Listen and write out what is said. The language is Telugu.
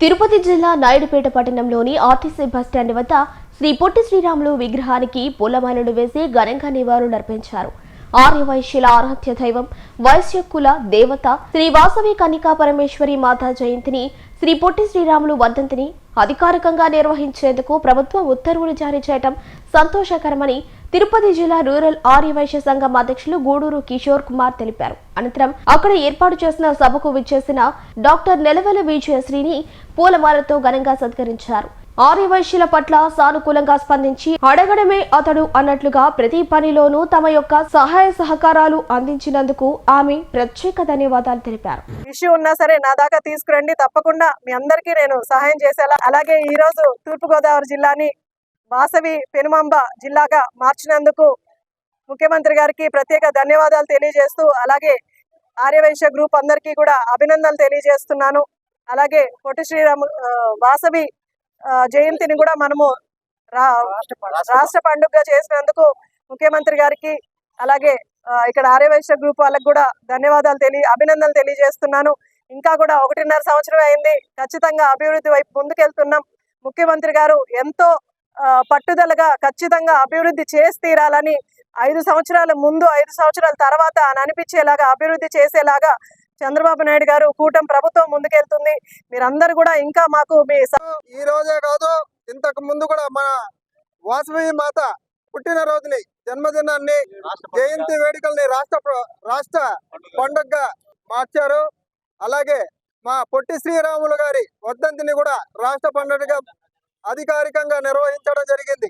తిరుపతి జిల్లా నాయుడుపేట పట్టణంలోని ఆర్టీసీ బస్టాండ్ వద్ద శ్రీ పొట్టి శ్రీరాములు విగ్రహానికి పూలమాలలు వేసి ఘనంగా నివాళులర్పించారు. ఆర్యవైశ్యుల ఆరాధ్య దైవం వైశ్యకుల దేవత శ్రీ వాసవి కన్నికా పరమేశ్వరి మాతా జయంతిని శ్రీ పొట్టి శ్రీరాములు వర్ధంతిని అధికారికంగా నిర్వహించేందుకు ప్రభుత్వం ఉత్తర్వులు జారీ చేయడం సంతోషకరమని తిరుపతి జిల్లా రూరల్ ఆర్యవైశ్య సంఘం అధ్యక్షులు గూడూరు కిషోర్ కుమార్ తెలిపారు. అనంతరం అక్కడ ఏర్పాటు చేసిన సభకు విచ్చేసిన డాక్టర్ నెలవెల విజయశ్రీని పూలమాలతో ఘనంగా సత్కరించారు. ఆర్యవైశ్యుల పట్ల సానుకూలంగా స్పందించి అడగడమే అతడు అన్నట్లుగా ప్రతి పనిలోనూ తమ యొక్క సహాయ సహకారాలు అందించినందుకు ఆమె ప్రత్యేక ధన్యవాదాలు తెలిపారు. ఇష్యూ ఉన్నా సరే నా దాకా తీసుకురండి. తప్పకుండా మీ అందరికీ నేను సహాయం చేసేలా. అలాగే ఈ రోజు తూర్పు గోదావరి జిల్లాని వాసవి పెనుమంబ జిల్లాగా మార్చినందుకు ముఖ్యమంత్రి గారికి ప్రత్యేక ధన్యవాదాలు తెలియజేస్తూ అలాగే ఆర్యవైశ్య గ్రూప్ అందరికీ కూడా అభినందనలు తెలియజేస్తున్నాను. అలాగే పొట్టి శ్రీరాము వాసవి జయంతిని కూడా మనము రా రాష్ట్ర పండుగగా చేసినందుకు ముఖ్యమంత్రి గారికి అలాగే ఇక్కడ ఆర్యవైశ్య గ్రూప్ వాళ్ళకి కూడా ధన్యవాదాలు తెలియ అభినందనలు తెలియజేస్తున్నాను. ఇంకా కూడా ఒకటిన్నర సంవత్సరం అయింది. ఖచ్చితంగా అభివృద్ధి వైపు ముందుకెళ్తున్నాం. ముఖ్యమంత్రి గారు ఎంతో ఆ, పట్టుదలగా ఖచ్చితంగా అభివృద్ధి చేసి తీరాలని ఐదు సంవత్సరాల ముందు ఐదు సంవత్సరాల తర్వాత అని అనిపించేలాగా అభివృద్ధి చేసేలాగా చంద్రబాబు నాయుడు గారు కూటమి ప్రభుత్వం ముందుకెళ్తుంది. మీరందరూ కూడా ఇంకా మాకు మీ ఈ రోజే కాదు ఇంతకు ముందు కూడా మన వాసవి మాత పుట్టినరోజుని జన్మదినాన్ని జయంతి వేడుకల్ని రాష్ట్ర రాష్ట్ర పండుగగా మార్చారు. అలాగే మా పొట్టి శ్రీరాములు గారి వర్ధంతిని కూడా రాష్ట్ర పండుగగా అధికారికంగా నిర్వహించడం జరిగింది.